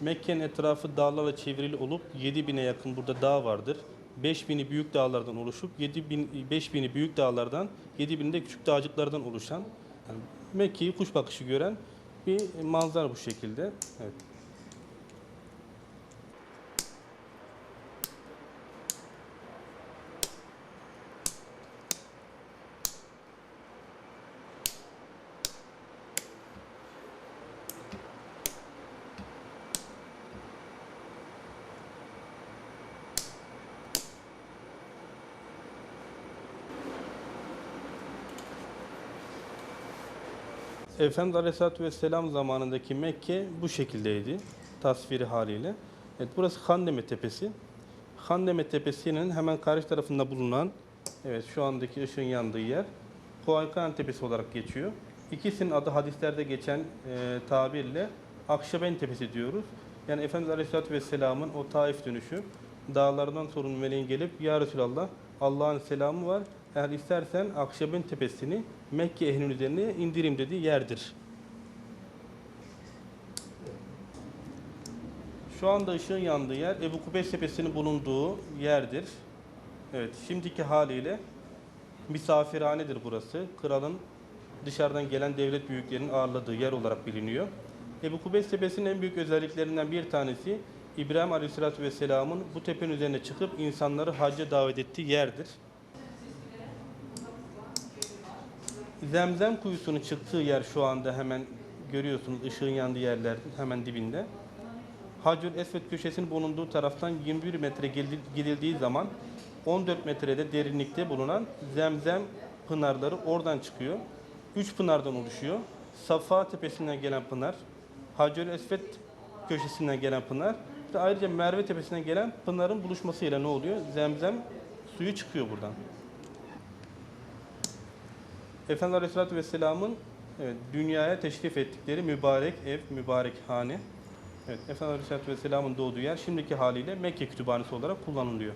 Mekke'nin etrafı dağlarla çevrili olup 7000'e yakın burada dağ vardır. 5000'i büyük dağlardan oluşup 7000 5000'i büyük dağlardan 7000'i de küçük dağcıklardan oluşan yani Mekke'yi kuş bakışı gören bir manzara bu şekilde. Evet. Efendimiz Aleyhisselatü Vesselam zamanındaki Mekke bu şekildeydi. Tasviri haliyle. Evet, burası Handeme Tepesi. Handeme Tepesi'nin hemen karşı tarafında bulunan, evet şu andaki ışığın yandığı yer, Huaykan Tepesi olarak geçiyor. İkisinin adı hadislerde geçen e, tabirle Akşaben Tepesi diyoruz. Yani Efendimiz Aleyhisselatü Vesselam'ın o Taif dönüşü, dağlardan sorun meleğin gelip Ya Resulallah Allah'ın selamı var. Eğer istersen Akşaben Tepesi'ni Mekke ehlinin üzerine indireyim dediği yerdir. Şu anda ışığın yandığı yer Ebu Kubeys Tepesi'nin bulunduğu yerdir. Evet, şimdiki haliyle misafirhanedir burası. Kralın dışarıdan gelen devlet büyüklerinin ağırladığı yer olarak biliniyor. Ebu Kubeys Tepesi'nin en büyük özelliklerinden bir tanesi İbrahim Aleyhisselatü Vesselam'ın bu tepenin üzerine çıkıp insanları hacca davet ettiği yerdir. Zemzem kuyusunun çıktığı yer şu anda hemen görüyorsunuz ışığın yandığı yerler hemen dibinde. Hacül Esved köşesinin bulunduğu taraftan 21 metre gidil- gidildiği zaman 14 metrede derinlikte bulunan Zemzem pınarları oradan çıkıyor. Üç pınardan oluşuyor. Safa tepesinden gelen pınar, Hacül Esved köşesinden gelen pınar ve ayrıca Merve tepesinden gelen pınarın buluşmasıyla ne oluyor? Zemzem suyu çıkıyor buradan. Efendimiz Aleyhisselatü Vesselam'ın evet, dünyaya teşrif ettikleri mübarek ev, mübarek hane. Evet, Efendimiz Aleyhisselatü Vesselam'ın doğduğu yer şimdiki haliyle Mekke Kütüphanesi olarak kullanılıyor.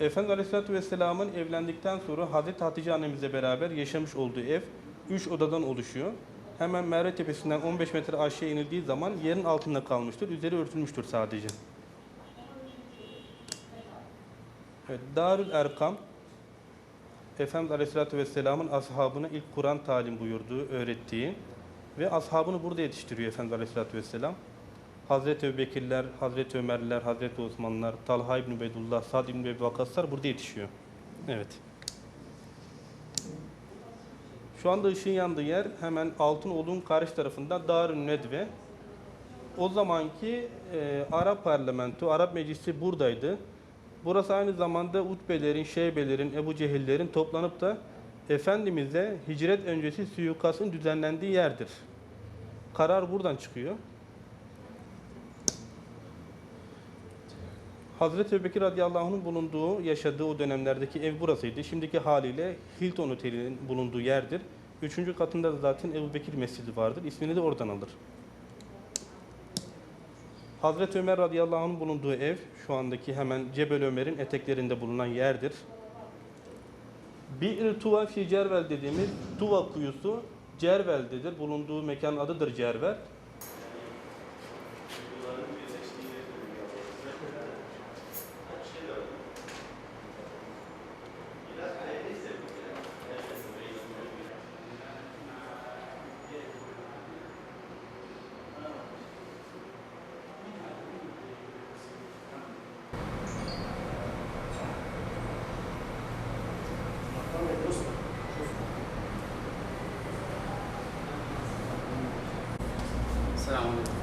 Efendimiz Aleyhisselatü Vesselam'ın evlendikten sonra Hazreti Hatice annemizle beraber yaşamış olduğu ev 3 odadan oluşuyor. Hemen Merve Tepesi'nden 15 metre aşağı inildiği zaman yerin altında kalmıştır. Üzeri örtülmüştür sadece. Evet, Darül Erkam, Efendimiz Aleyhisselatü Vesselam'ın ashabına ilk Kur'an talim buyurduğu, öğrettiği ve ashabını burada yetiştiriyor Efendimiz Aleyhisselatü Vesselam. Hazreti Ebubekirler, Hazreti Ömerler, Hazreti Osmanlar, Talha İbni Ubeydullah, Sad İbni Vakaslar burada yetişiyor. Evet. Şu anda ışığın yandığı yer hemen Altınoğlu'nun karşı tarafında Darün Nedve. O zamanki e, Arap parlamento, Arap meclisi buradaydı. Burası aynı zamanda Utbelerin, Şeybelerin, Ebu Cehillerin toplanıp da Efendimiz'e hicret öncesi suikastın düzenlendiği yerdir. Karar buradan çıkıyor. Hazreti Ebubekir radıyallahu anh'ın bulunduğu, yaşadığı o dönemlerdeki ev burasıydı. Şimdiki haliyle Hilton Oteli'nin bulunduğu yerdir. Üçüncü katında da zaten Ebu Bekir Mescidi vardır. İsmini de oradan alır. Hazreti Ömer radıyallahu anh'ın bulunduğu ev şu andaki hemen Cebel Ömer'in eteklerinde bulunan yerdir. Bir Tuva fi Cervel dediğimiz Tuva kuyusu Cervel'dedir. Bulunduğu mekan adıdır Cervel. Selamun Aleyküm.